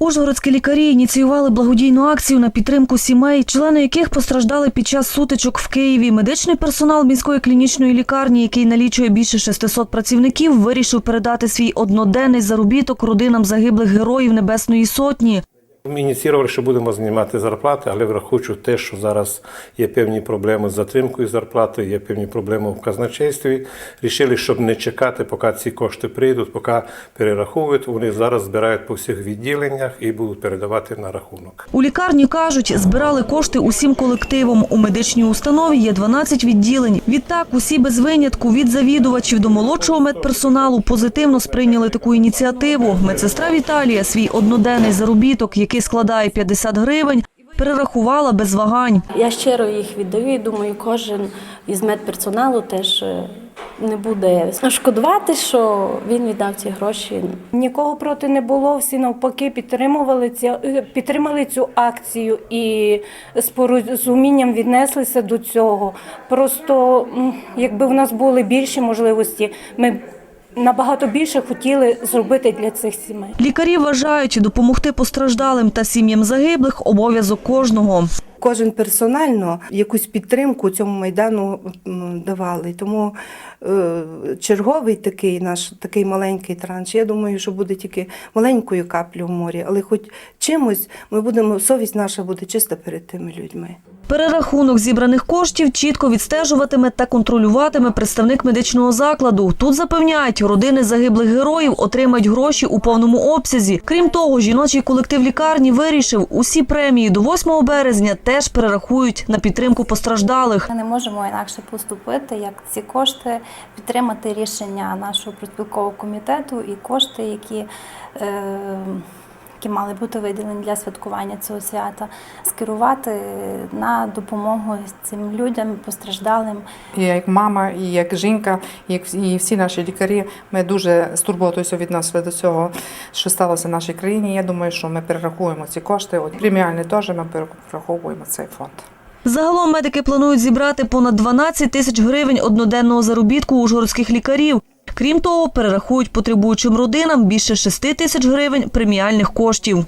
Ужгородські лікарі ініціювали благодійну акцію на підтримку сімей, члени яких постраждали під час сутичок в Києві. Медичний персонал міської клінічної лікарні, який налічує більше 600 працівників, вирішив передати свій одноденний заробіток родинам загиблих героїв Небесної Сотні. Ми ініціювали, що будемо знімати зарплати, але враховуючи те, що зараз є певні проблеми з затримкою зарплати, є певні проблеми в казначействі. Рішили, щоб не чекати, поки ці кошти прийдуть, поки перераховують. Вони зараз збирають по всіх відділеннях і будуть передавати на рахунок. У лікарні кажуть, збирали кошти усім колективом. У медичній установі є 12 відділень. Відтак, усі без винятку від завідувачів до молодшого медперсоналу позитивно сприйняли таку ініціативу. Медсестра Віталія свій одноденний заробіток, який складає 50 гривень, перерахувала без вагань. Я щиро їх віддаю і думаю, кожен із медперсоналу теж е, не буде шкодувати, що він віддав ці гроші. Нікого проти не було, всі навпаки підтримували цю, підтримали цю акцію і з порозумінням віднеслися до цього. Просто якби в нас були більші можливості, ми набагато більше хотіли зробити для цих сімей. Лікарі вважають, допомогти постраждалим та сім'ям загиблих – обов'язок кожного. Кожен персонально якусь підтримку цьому майдану давали. Тому е, черговий такий наш такий маленький транш, я думаю, що буде тільки маленькою каплю в морі, але хоч чимось ми будемо, совість наша буде чиста перед тими людьми. Перерахунок зібраних коштів чітко відстежуватиме та контролюватиме представник медичного закладу. Тут запевняють, родини загиблих героїв отримають гроші у повному обсязі. Крім того, жіночий колектив лікарні вирішив, усі премії до 8 березня теж перерахують на підтримку постраждалих. Ми не можемо інакше поступити, як ці кошти підтримати рішення нашого профспілкового комітету і кошти, які, е, які мали бути виділені для святкування цього свята, скерувати на допомогу цим людям постраждалим. І як мама, і як жінка, і як всі- і всі наші лікарі, ми дуже з турботою се віднесли до цього, що сталося в нашій країні. Я думаю, що ми перерахуємо ці кошти. От преміальні теж ми перераховуємо цей фонд. Загалом медики планують зібрати понад 12 тисяч гривень одноденного заробітку ужгородських лікарів. Крім того, перерахують потребуючим родинам більше 6 тисяч гривень преміальних коштів.